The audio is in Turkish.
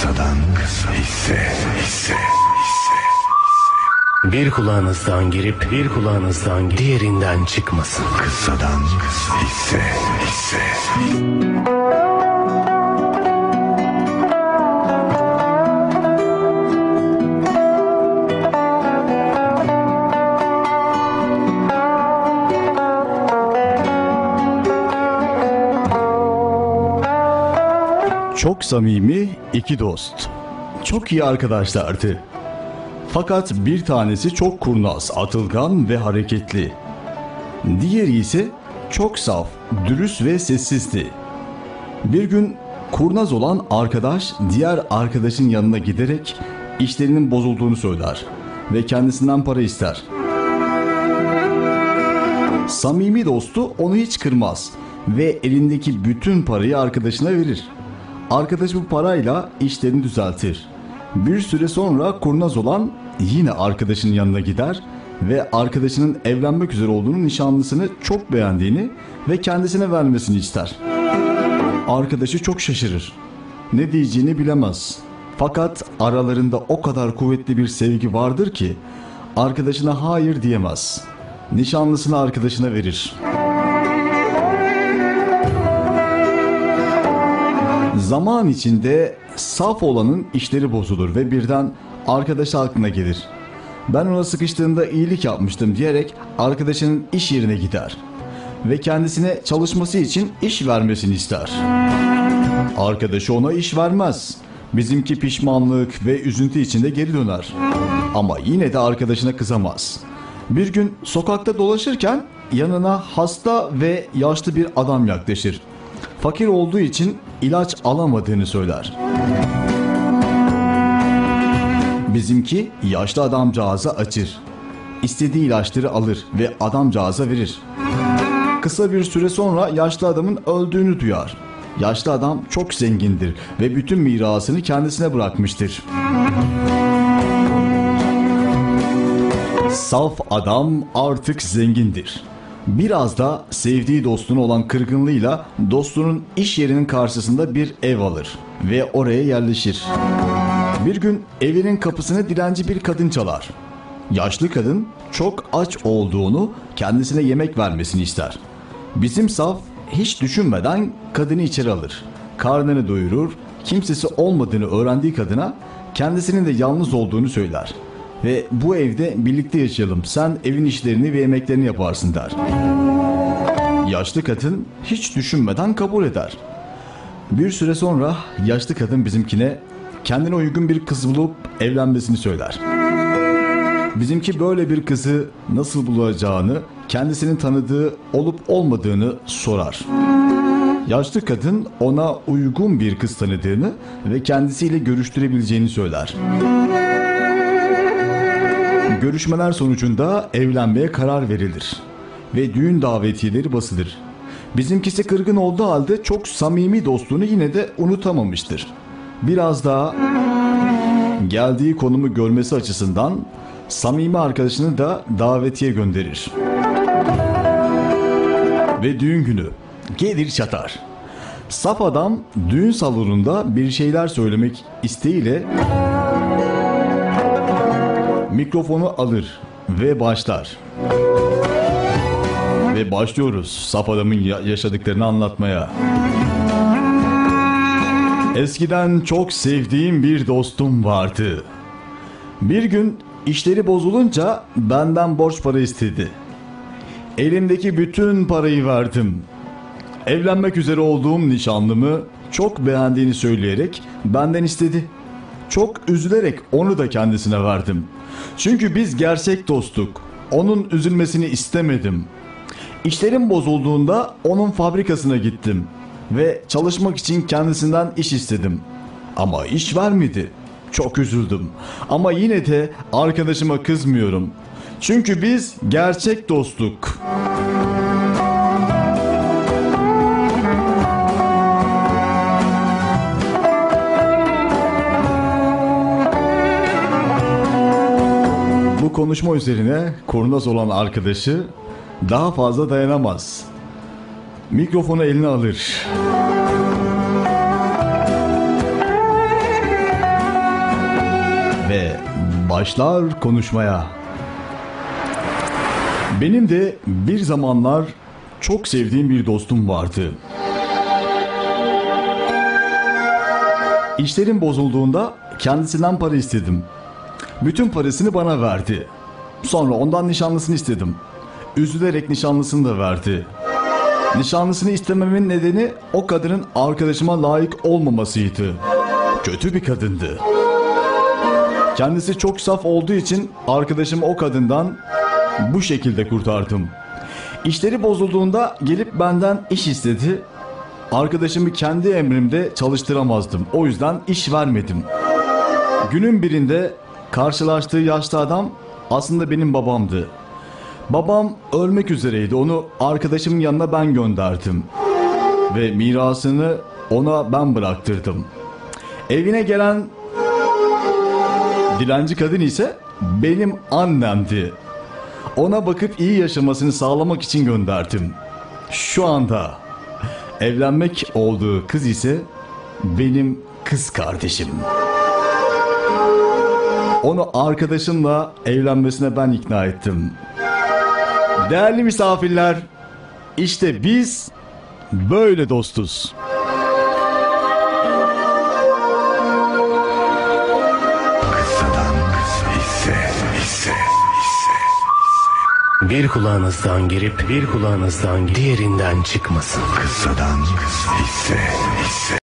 Kısadan hisse hisse Bir kulağınızdan girip bir kulağınızdan diğerinden çıkmasın. Kısadan hisse hisse Çok samimi iki dost. Çok iyi arkadaşlardı. Fakat bir tanesi çok kurnaz, atılgan ve hareketli. Diğeri ise çok saf, dürüst ve sessizdi. Bir gün kurnaz olan arkadaş diğer arkadaşın yanına giderek işlerinin bozulduğunu söyler ve kendisinden para ister. Samimi dostu onu hiç kırmaz ve elindeki bütün parayı arkadaşına verir. Arkadaş bu parayla işlerini düzeltir. Bir süre sonra kurnaz olan yine arkadaşının yanına gider ve arkadaşının evlenmek üzere olduğunu nişanlısını çok beğendiğini ve kendisine vermesini ister. Arkadaşı çok şaşırır. Ne diyeceğini bilemez. Fakat aralarında o kadar kuvvetli bir sevgi vardır ki arkadaşına hayır diyemez. Nişanlısını arkadaşına verir. Zaman içinde saf olanın işleri bozulur ve birden arkadaşı aklına gelir. Ben ona sıkıştığında iyilik yapmıştım diyerek arkadaşının iş yerine gider ve kendisine çalışması için iş vermesini ister. Arkadaşı ona iş vermez. Bizimki pişmanlık ve üzüntü içinde geri döner. Ama yine de arkadaşına kızamaz. Bir gün sokakta dolaşırken yanına hasta ve yaşlı bir adam yaklaşır. Fakir olduğu için ilaç alamadığını söyler. Bizimki yaşlı adamcağıza açır. İstediği ilaçları alır ve adamcağıza verir. Kısa bir süre sonra yaşlı adamın öldüğünü duyar. Yaşlı adam çok zengindir ve bütün mirasını kendisine bırakmıştır. Saf adam artık zengindir. Biraz da sevdiği dostuna olan kırgınlığıyla dostunun iş yerinin karşısında bir ev alır ve oraya yerleşir. Bir gün evinin kapısını dilenci bir kadın çalar. Yaşlı kadın çok aç olduğunu kendisine yemek vermesini ister. Bizim saf hiç düşünmeden kadını içeri alır. Karnını doyurur, kimsesi olmadığını öğrendiği kadına kendisinin de yalnız olduğunu söyler. Ve bu evde birlikte yaşayalım sen evin işlerini ve yemeklerini yaparsın der. Yaşlı kadın hiç düşünmeden kabul eder. Bir süre sonra yaşlı kadın bizimkine kendine uygun bir kız bulup evlenmesini söyler. Bizimki böyle bir kızı nasıl bulacağını, kendisinin tanıdığı olup olmadığını sorar. Yaşlı kadın ona uygun bir kız tanıdığını ve kendisiyle görüştürebileceğini söyler. Görüşmeler sonucunda evlenmeye karar verilir ve düğün davetiyeleri basılır. Bizimkisi kırgın olduğu halde çok samimi dostluğunu yine de unutamamıştır. Biraz daha geldiği konumu görmesi açısından samimi arkadaşını da davetiye gönderir. Ve düğün günü gelir çatar. Saf adam düğün salonunda bir şeyler söylemek isteğiyle mikrofonu alır ve başlar. Ve başlıyoruz saf adamın ya- yaşadıklarını anlatmaya. Eskiden çok sevdiğim bir dostum vardı. Bir gün işleri bozulunca benden borç para istedi. Elimdeki bütün parayı verdim. Evlenmek üzere olduğum nişanlımı çok beğendiğini söyleyerek benden istedi. Çok üzülerek onu da kendisine verdim. Çünkü biz gerçek dostluk. Onun üzülmesini istemedim. İşlerim bozulduğunda onun fabrikasına gittim ve çalışmak için kendisinden iş istedim. Ama iş vermedi. Çok üzüldüm. Ama yine de arkadaşıma kızmıyorum. Çünkü biz gerçek dostluk. Konuşma üzerine kurnaz olan arkadaşı daha fazla dayanamaz. Mikrofonu eline alır. başlar konuşmaya. Benim de bir zamanlar çok sevdiğim bir dostum vardı. İşlerim bozulduğunda kendisinden para istedim. Bütün parasını bana verdi. Sonra ondan nişanlısını istedim. Üzülerek nişanlısını da verdi. Nişanlısını istememin nedeni o kadının arkadaşıma layık olmamasıydı. Kötü bir kadındı. Kendisi çok saf olduğu için arkadaşımı o kadından bu şekilde kurtardım. İşleri bozulduğunda gelip benden iş istedi. Arkadaşımı kendi emrimde çalıştıramazdım. O yüzden iş vermedim. Günün birinde karşılaştığı yaşlı adam aslında benim babamdı. Babam ölmek üzereydi. Onu arkadaşımın yanına ben gönderdim. Ve mirasını ona ben bıraktırdım. Evine gelen dilenci kadın ise benim annemdi. Ona bakıp iyi yaşamasını sağlamak için gönderdim. Şu anda evlenmek olduğu kız ise benim kız kardeşim. Onu arkadaşımla evlenmesine ben ikna ettim. Değerli misafirler, işte biz böyle dostuz. Bir kulağınızdan girip bir kulağınızdan diğerinden çıkmasın. Kısadan hisse hisse